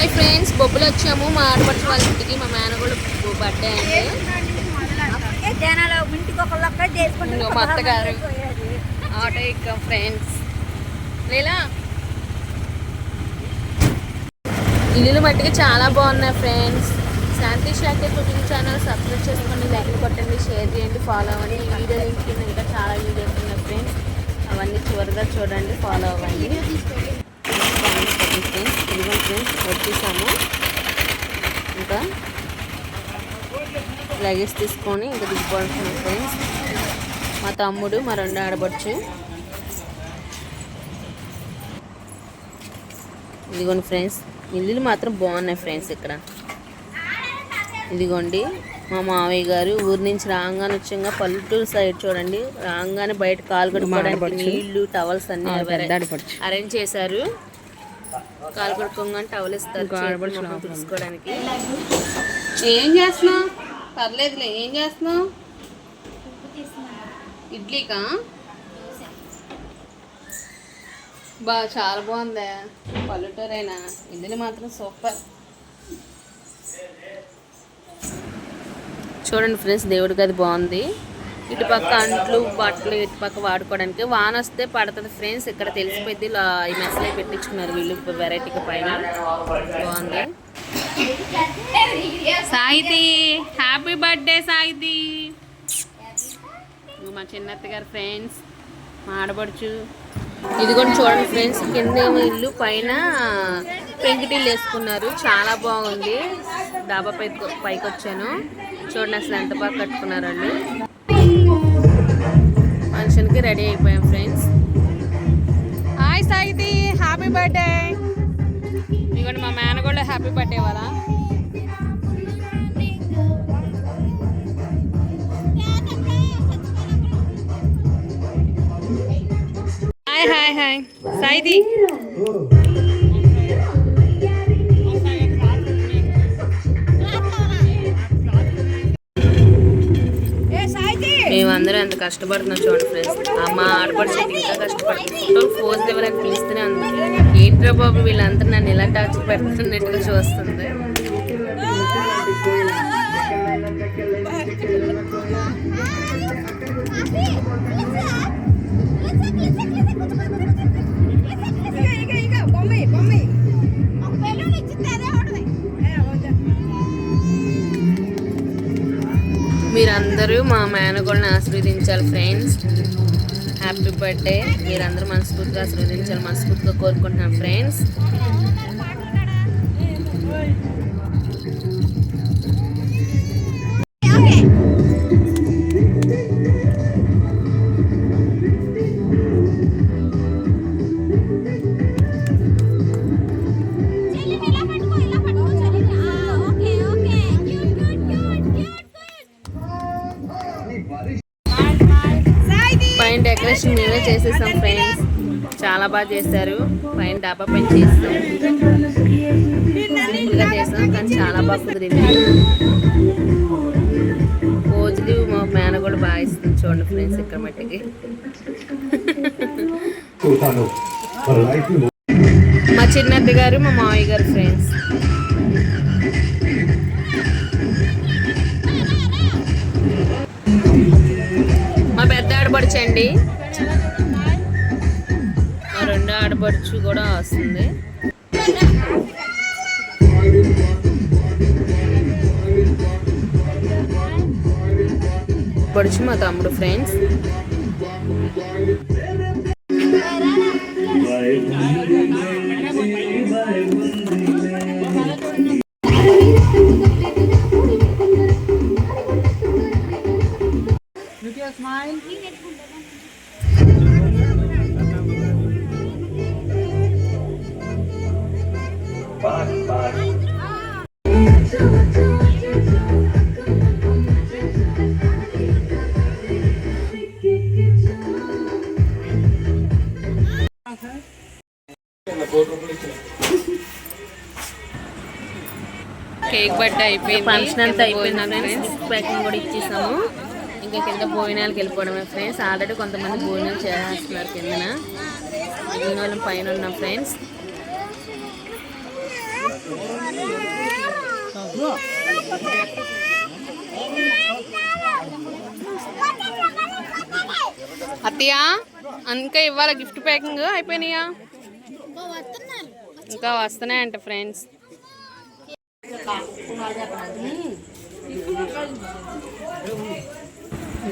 Hi friends బొబ్బులు వచ్చాము. మా ఆడపడుచు వాళ్ళ ఇంటికి మా మేనగోళ్ళు బర్త్డే అండి. మా అత్తగారు. ఆటో ఎక్కాం ఫ్రెండ్స్ లేలా. ఇల్లు మట్టికి చాలా బాగున్నాయి friends Shanti Shanti cooking channel subscribe చేసుకోండి లైక్ కొట్టండి షేర్ చేయండి ఫాలో అవ్వండి. ఈ వీడియో లింక్ కింద ఇంకా చాలా వీడియోస్ ఉన్నాయి ఫ్రెండ్స్ అవన్నీ చివరిగా చూడండి ఫాలో అవ్వండి. ఫ్రెండ్స్ ఇదిగో ఫ్రెండ్స్ వచ్చేసాము ఇంకా లగేజ్ తీసుకొని ఇంకా దిగిపోతున్నాం ఫ్రెండ్స్ మా తమ్ముడు మా రెండు ఆడబడుచు ఇదిగోండి ఫ్రెండ్స్ ఇల్లులు మాత్రం బాగున్నాయి ఫ్రెండ్స్ ఇక్కడ. ఇదిగోండి మా మావయ్య గారు ఊరి నుంచి రాగానే వచ్చాక పల్లెటూరు సైడ్ చూడండి. రాగానే బయట కాలు కడుక్కోవడానికి నీళ్ళు టవల్స్ అన్ని అరేంజ్ చేశారు. కాలు కడుక్కోగానే టవల్ ఇస్తారు. తుడుచుకోవడానికి. ఏం చేస్తున్నావు? పర్లేదులే ఏం చేస్తున్నావు? ఇడ్లీకా? బా చాలా బాగుందా. పల్లెటూరైనా? ఇడ్లీ మాత్రం సూపర్. చూడండి ఫ్రెండ్స్ దేవుడి గది బాగుంది. ఇటు పక్క అంట్లు బట్టలు ఇటు పక్క వాడుకోవడానికి. వాన వస్తే పడుతుంది ఫ్రెండ్స్. ఇక్కడ తెలిసిపోయింది ఈ మెస్లే పెట్టించుకున్నారు వీళ్ళు వెరైటీగా పైన. బాగుంది. సాయితి హ్యాపీ బర్త్డే సాయితి మా చిన్నత్త గారు ఫ్రెండ్స్ మా ఇది కూడా చూడండి ఫ్రెండ్స్ కింద ఏమో ఇల్లు పైన పెంకిటిల్లు వేసుకున్నారు. చాలా బాగుంది. డాబా పై పైకి వచ్చాను చూడండి అసలు ఎంత బాగా కట్టుకున్నారండి. ఫంక్షన్కి రెడీ అయిపోయాం ఫ్రెండ్స్. Hi సాయితి happy birthday. ఇదిగోండి మా మేనగోళ్ళ హ్యాపీ బర్త్డే కదా హాయ్ హాయ్ హాయ్. సాయిది అందరూ ఎంత కష్టపడుతున్నారు చూడండి ఫ్రెండ్స్ మా ఆడపడి చెట్టు ఇంకా కష్టపడుతున్నాం ఫోన్ ఎవరైనా పిలుస్తూనే ఉంది. ఏంట్రా బాబు వీళ్ళంతా నన్ను ఇలా టార్చర్ పెడుతున్నట్టుగా చూస్తుంది. మీరందరూ మా మేనగోళ్ళని ఆశీర్వదించాలి ఫ్రెండ్స్. Happy birthday. మీరందరూ మనస్ఫూర్తిగా ఆశీర్వదించాలి. మనస్ఫూర్తిగా కోరుకుంటున్నాం ఫ్రెండ్స్. పైన డెకరేషన్ మేమే చేసేసాం ఫ్రెండ్స్. చాలా బాగా చేశారు. పైన డాబా పైన చేస్తాం సింపుల్గా చేసాం కానీ చాలా బాగా కుదిరింది. రోజులు మా మేన కూడా బాగా ఇస్తుంది చూడండి ఫ్రెండ్స్ ఇక్కడ మట్టికి. మా చిన్నత్త గారు మా మావయ్య గారు ఫ్రెండ్స్. పెద్ద ఆడపడుచండి రెండో ఆడపడుచు కూడా వస్తుంది. పడుచు మా తమ్ముడు ఫ్రెండ్స్ కేక్ బర్త్డే అయిపోయింది. ఫంక్షన్ అంతా అయిపోయింది ఫ్రెండ్స్ ప్యాకింగ్ కూడా ఇచ్చేసాము. ఇంకా కింద భోజనాలకు వెళ్ళిపోవడమే ఫ్రెండ్స్ ఆల్రెడీ కొంతమంది భోజనాలు చేస్తున్నారు కిందన. మిగిలిన వాళ్ళం పైన ఉన్నాం ఫ్రెండ్స్ అత్తయ్య? ఇంకా ఇవ్వాలి గిఫ్ట్ ప్యాకింగ్? అయిపోయినాయా? ఇంకా వస్తున్నాయంట ఫ్రెండ్స్.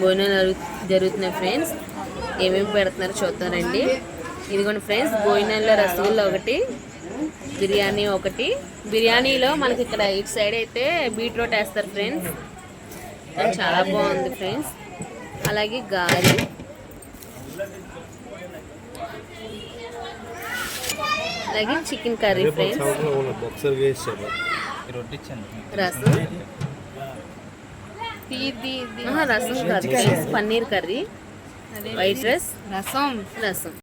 భోజనాలు జరుగుతున్నాయి ఫ్రెండ్స్. ఏమేమి పెడుతున్నారో చూస్తున్నారండి ఇదిగోండి ఫ్రెండ్స్ భోజనాల్లో రసగుల్లా ఒకటి బిర్యానీ ఒకటి. బిర్యానీలో మనకి ఇక్కడ ఇటు సైడ్ అయితే బీట్రూట్ వేస్తారు ఫ్రెండ్స్. చాలా బాగుంది ఫ్రెండ్స్. అలాగే గారి. అలాగే chicken curry friends. Rasam. Rasam curry. Paneer curry. White rice. Rasam. Rasam.